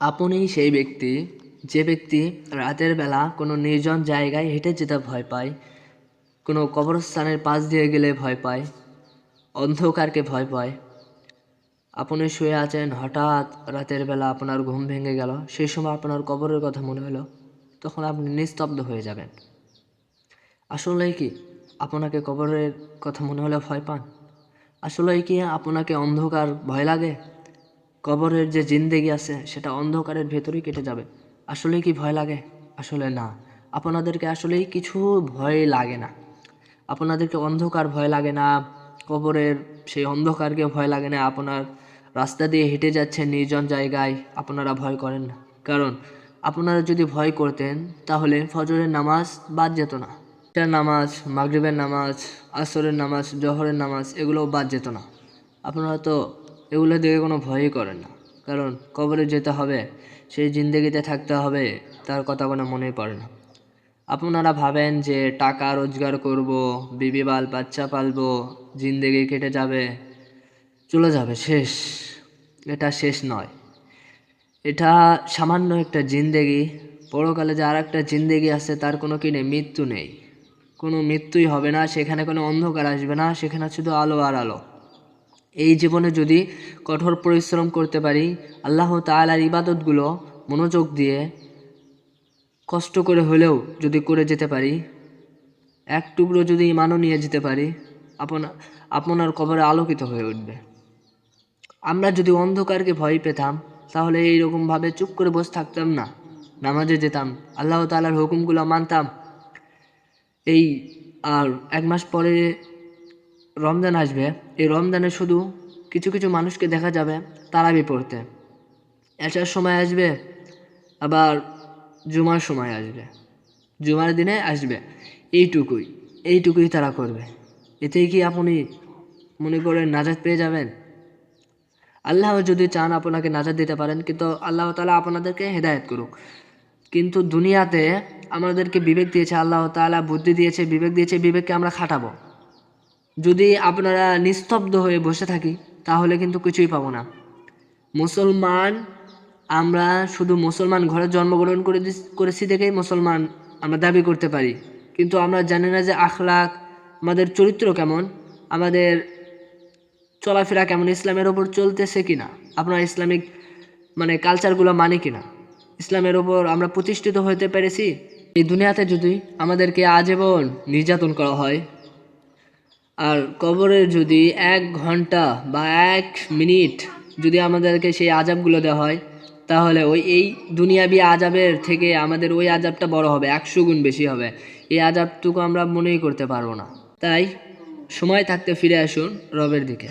আপনিই সেই ব্যক্তি, যে ব্যক্তি রাতের বেলা কোনো নির্জন জায়গায় হেঁটে যেতে ভয় পায়, কোনো কবরস্থানের পাশ দিয়ে গেলে ভয় পায়, অন্ধকারকে ভয় পায়। আপনি শুয়ে আছেন, হঠাৎ রাতের বেলা আপনার ঘুম ভেঙে গেল সেই সময় আপনার কবরের কথা মনে হলো, তখন আপনি নিস্তব্ধ হয়ে যাবেন। আসলে কি আপনাকে কবরের কথা মনে হলে ভয় পান? আসলে কি আপনাকে অন্ধকার ভয় লাগে? কবরের যে জিন্দেগি আছে, সেটা অন্ধকারের ভেতরেই কেটে যাবে। আসলে কি ভয় লাগে? আসলে না। আপনাদেরকে আসলেই কিছু ভয় লাগে না। আপনাদেরকে অন্ধকার ভয় লাগে না, কবরের সেই অন্ধকারকে ভয় লাগে না, আপনার রাস্তা দিয়ে হেঁটে যাচ্ছেন নির্জন জায়গায়, আপনারা ভয় করেন না। কারণ, আপনারা যদি ভয় করতেন, তাহলে ফজরের নামাজ বাদ যেত না। এটার নামাজ, মাগরিবের নামাজ, আসরের নামাজ, জহরের নামাজ, এগুলোও বাদ যেত না। আপনারা তো এগুলো দেখে কোনো ভয়ই করে না। কারণ কবরে যেতে হবে, সেই জিন্দগিতে থাকতে হবে, তার কথা কোনো মনেই পড়ে না। আপনারা ভাবেন যে টাকা রোজগার করব, বিবি বাল বাচ্চা পালবো, জিন্দেগি কেটে যাবে, চলে যাবে, শেষ। এটা শেষ নয়। এটা সামান্য একটা জিন্দেগি। পরকালে যে আর একটা জিন্দেগি আছে, তার কোনো কি নেই? মৃত্যু নেই। কোনো মৃত্যুই হবে না, সেখানে কোনো অন্ধকার আসবে না, সেখানে শুধু আলো আর আলো। এই জীবনে যদি কঠোর পরিশ্রম করতে পারি, আল্লাহ তালার ইবাদতগুলো মনোযোগ দিয়ে কষ্ট করে হলেও যদি করে যেতে পারি, এক টুকরো যদি ইমানও নিয়ে যেতে পারি, আপনা, আপনার কবরে আলোকিত হয়ে উঠবে। আমরা যদি অন্ধকারকে ভয় পেতাম, তাহলে এইরকমভাবে চুপ করে বসে থাকতাম না। নামাজে যেতাম, আল্লাহ তালার হুকুমগুলো মানতাম। এই আর এক মাস পরে রমজান আসবে। এই রমজানে শুধু কিছু কিছু মানুষকে দেখা যাবে তারাবি পড়তে। এসার সময় আসবে, আবার জুমার সময় আসবে। জুমার দিনে আসবে। এইটুকুই এইটুকুই তারা করবে। এতেই কি আপনি মনে করেন নাজাত পেয়ে যাবেন? আল্লাহ যদি চান আপনাকে নাজাত দিতে পারেন, কিন্তু আল্লাহ তালা আপনাদেরকে হেদায়েত করুক। কিন্তু দুনিয়াতে আমাদেরকে বিবেক দিয়েছে, আল্লাহ তালা বুদ্ধি দিয়েছে, বিবেক দিয়েছে, বিবেককে আমরা খাটাবো। যদি আপনারা নিস্তব্ধ হয়ে বসে থাকি, তাহলে কিন্তু কিছুই পাবো না। মুসলমান, আমরা শুধু মুসলমান ঘরে জন্মগ্রহণ করে করেছি দেখেই মুসলমান আমরা দাবি করতে পারি। কিন্তু আমরা জানি না যে আখলাক আমাদের চরিত্র কেমন, আমাদের চলাফেরা কেমন, ইসলামের ওপর চলতেছে কিনা, আপনার ইসলামিক মানে কালচারগুলো মানে কিনা। ইসলামের ওপর আমরা প্রতিষ্ঠিত হতে পেরেছি। এই দুনিয়াতে যদি আমাদেরকে আজীবন নির্যাতন করা হয় আর কবরে যদি এক ঘণ্টা বা এক মিনিট যদি আমাদেরকে সেই আজাবগুলো দেওয়া হয়, তাহলে ওই এই দুনিয়াবি আজাবের থেকে আমাদের ওই আজাবটা বড় হবে, একশো গুণ বেশি হবে। এই আজাবটুকু আমরা মনেই করতে পারব না। তাই সময় থাকতে ফিরে আসুন রবের দিকে।